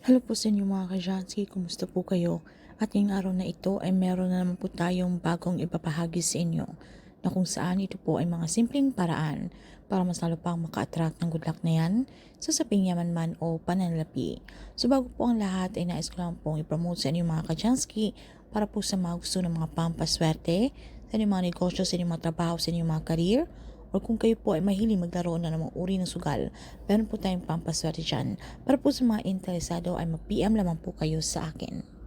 Hello po sa inyo mga kajansky, kumusta po kayo? At ngayong araw na ito ay meron na naman po tayong bagong ipapahagi sa inyo na kung saan ito po ay mga simpleng paraan para mas lalo pang maka-attract ng good luck na yan sa saping yaman man o pananalapi. So bago po ang lahat ay nais ko lang pong ipromote sa inyo mga kajansky para po sa mga gusto ng mga pampaswerte, sa inyong mga negosyo, sa inyong mga trabaho, sa inyong mga career, or kung kayo po ay mahilig maglaro na ng mga uri ng sugal, meron po tayong pampaswerte dyan. Para po sa mga interesado ay mag-PM lamang po kayo sa akin.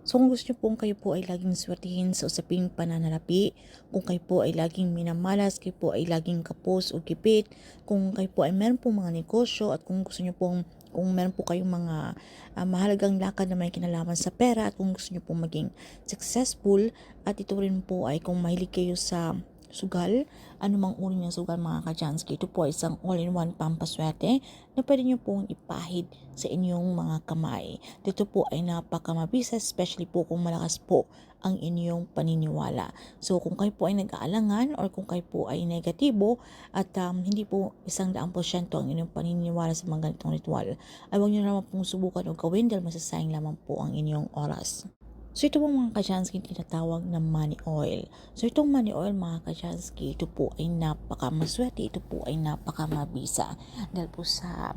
So kung gusto nyo pong kayo po ay laging swertihin sa usaping pananalapi, kung kayo po ay laging minamalas, kayo po ay laging kapos o kipit, kung kayo po ay meron pong mga negosyo at kung gusto nyo pong kung meron po kayong mga uh, mahalagang lakad na may kinalaman sa pera at kung gusto nyo pong maging successful at ito rin po ay kung mahilig kayo sa sugal, anumang uri ng sugal mga kajansky. Ito po isang all-in-one pampaswerte na pwede nyo pong ipahid sa inyong mga kamay. Dito po ay napakamabisa, especially po kung malakas po ang inyong paniniwala. So kung kayo po ay nag-aalangan or kung kayo po ay negatibo at um, hindi po isang daang porsyento ang inyong paniniwala sa mga ganitong ritual, ay huwag nyo naman pong subukan o gawin dahil masasayang lamang po ang inyong oras. So ito pong mga kajansky tinatawag na money oil. So itong money oil mga kajansky, ito po ay napakamaswerte, ito po ay napakamabisa. Dahil po sa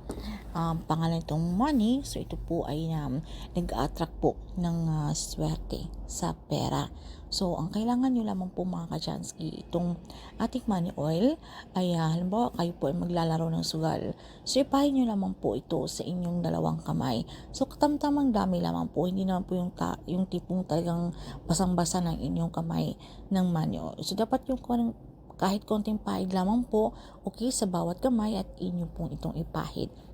um, pangalan itong money, so ito po ay um, nag-attract po ng uh, swerte sa pera. So, ang kailangan nyo lamang po mga kajansky, itong ating money oil, ay uh, halimbawa kayo po ay maglalaro ng sugal. So, ipahin nyo lamang po ito sa inyong dalawang kamay. So, katamtamang dami lamang po, hindi naman po yung, ta- yung tipong talagang basang-basa ng inyong kamay ng money oil. So, dapat yung kahit konting pahid lamang po, okay, sa bawat kamay at inyo pong itong ipahid.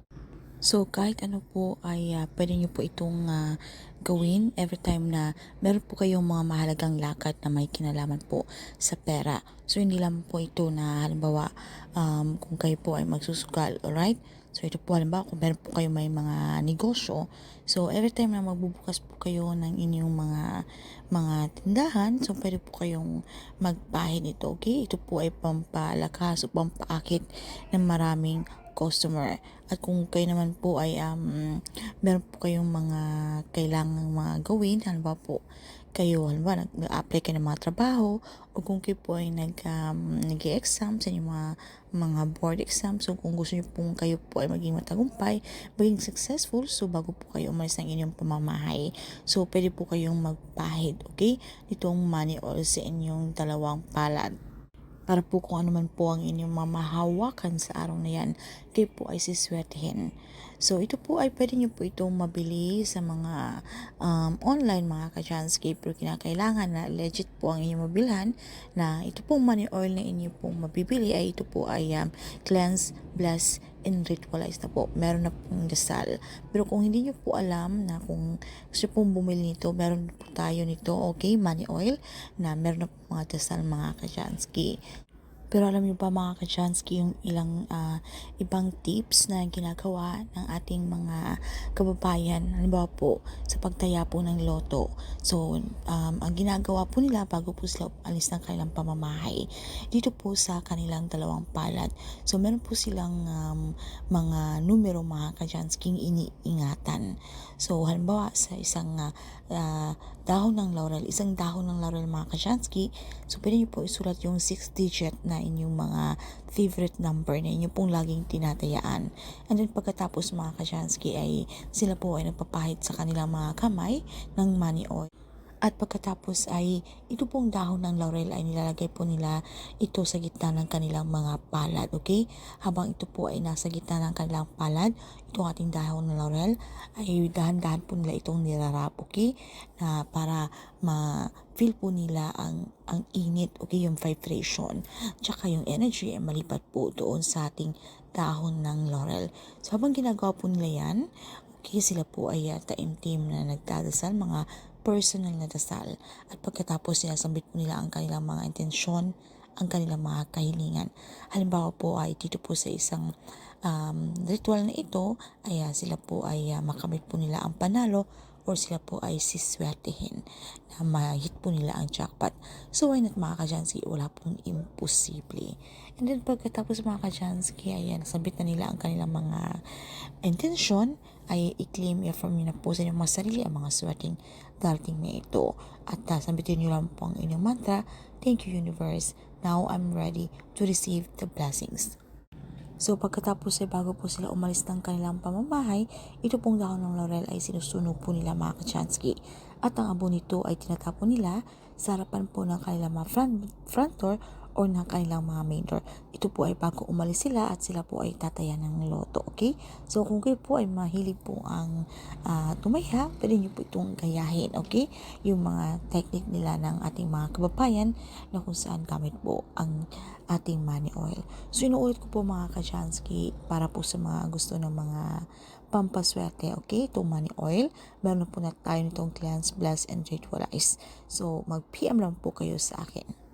So kahit ano po ay uh, pwede nyo po itong uh, gawin every time na meron po kayong mga mahalagang lakad na may kinalaman po sa pera. So hindi lang po ito na halimbawa um, kung kayo po ay magsusugal, alright? So ito po halimbawa kung meron po kayo may mga negosyo. So every time na magbubukas po kayo ng inyong mga mga tindahan, so pwede po kayong magpahid ito, okay? Ito po ay pampalakas o pampaakit ng maraming customer. At kung kayo naman po ay um, meron po kayong mga kailangang mga gawin, halimbawa po kayo, halimbawa nag-apply kayo ng mga trabaho o kung kayo po ay nag, um, nag-exam sa inyong mga, mga board exam. So kung gusto niyo pong kayo po ay maging matagumpay, maging successful, so bago po kayo umalis ng inyong pamamahay, so pwede po kayong magpahid, okay? Itong money all sa inyong dalawang palad para po kung ano man po ang inyong mamahawakan sa araw na yan, kayo po ay siswertehin. So, ito po ay pwede nyo po itong mabili sa mga um, online mga ka-transcape pero kinakailangan na legit po ang inyong mabilhan na ito pong money oil na inyo pong mabibili ay ito po ay um, cleanse, bless, and ritualize na po. Meron na pong dasal. Pero kung hindi nyo po alam na kung gusto pong bumili nito, meron po tayo nito, okay, money oil, na meron na po mga dasal mga ka-transcape. Pero alam niyo ba mga kachansky yung ilang uh, ibang tips na ginagawa ng ating mga kababayan. Halimbawa po sa pagtaya po ng loto. So um, ang ginagawa po nila bago po sila alis ng kanilang pamamahay dito po sa kanilang dalawang palad. So meron po silang um, mga numero mga kachansky iniingatan. So halimbawa sa isang uh, uh, dahon ng laurel, isang dahon ng laurel mga kachansky, so pwede niyo po isulat yung 6 digit na inyong mga favorite number na inyo pong laging tinatayaan. And then pagkatapos mga kasyansky ay sila po ay nagpapahid sa kanilang mga kamay ng money oil. At pagkatapos ay ito pong dahon ng laurel ay nilalagay po nila ito sa gitna ng kanilang mga palad, okay? Habang ito po ay nasa gitna ng kanilang palad, itong ating dahon ng laurel ay dahan-dahan po nila itong nirarap, okay? Na para ma-feel po nila ang ang init, okay, yung vibration. Tsaka yung energy ay malipat po doon sa ating dahon ng laurel. So habang ginagawa po nila yan, okay, sila po ay uh, taimtim na nagdadasal, mga personal na dasal at pagkatapos sinasambit po nila ang kanilang mga intensyon, ang kanilang mga kahilingan. Halimbawa po ay dito po sa isang um, ritual na ito ay uh, sila po ay uh, makamit po nila ang panalo or sila po ay siswertehin na ma-hit po nila ang jackpot. So why not mga kajansky, wala pong imposible. And then pagkatapos mga kajansky, ayan, nasabit na nila ang kanilang mga intensyon ay i-claim, i-affirm nyo na po sa inyong mga sarili ang mga swerteng darating na ito. At uh, sambitin nyo lang po ang inyong mantra, Thank you universe, now I'm ready to receive the blessings. So pagkatapos ay bago po sila umalis ng kanilang pamamahay, ito pong dahon ng laurel ay sinusunog po nila mga kachansky. At ang abo nito ay tinatapon nila sa harapan po ng kanilang mga front, front door or ng kanilang mga main door. Ito po ay bago umalis sila at sila po ay tatayan ng loto, okay? So kung kayo po ay mahilig po ang uh, tumaya, pwede nyo po itong gayahin, okay? Yung mga technique nila ng ating mga kababayan na kung saan gamit po ang ating money oil. So inuulit ko po mga kachansky para po sa mga gusto ng mga pampaswerte, okay? Itong money oil. Meron po na tayo nitong cleanse, bless, and ritualize. So mag-PM lang po kayo sa akin.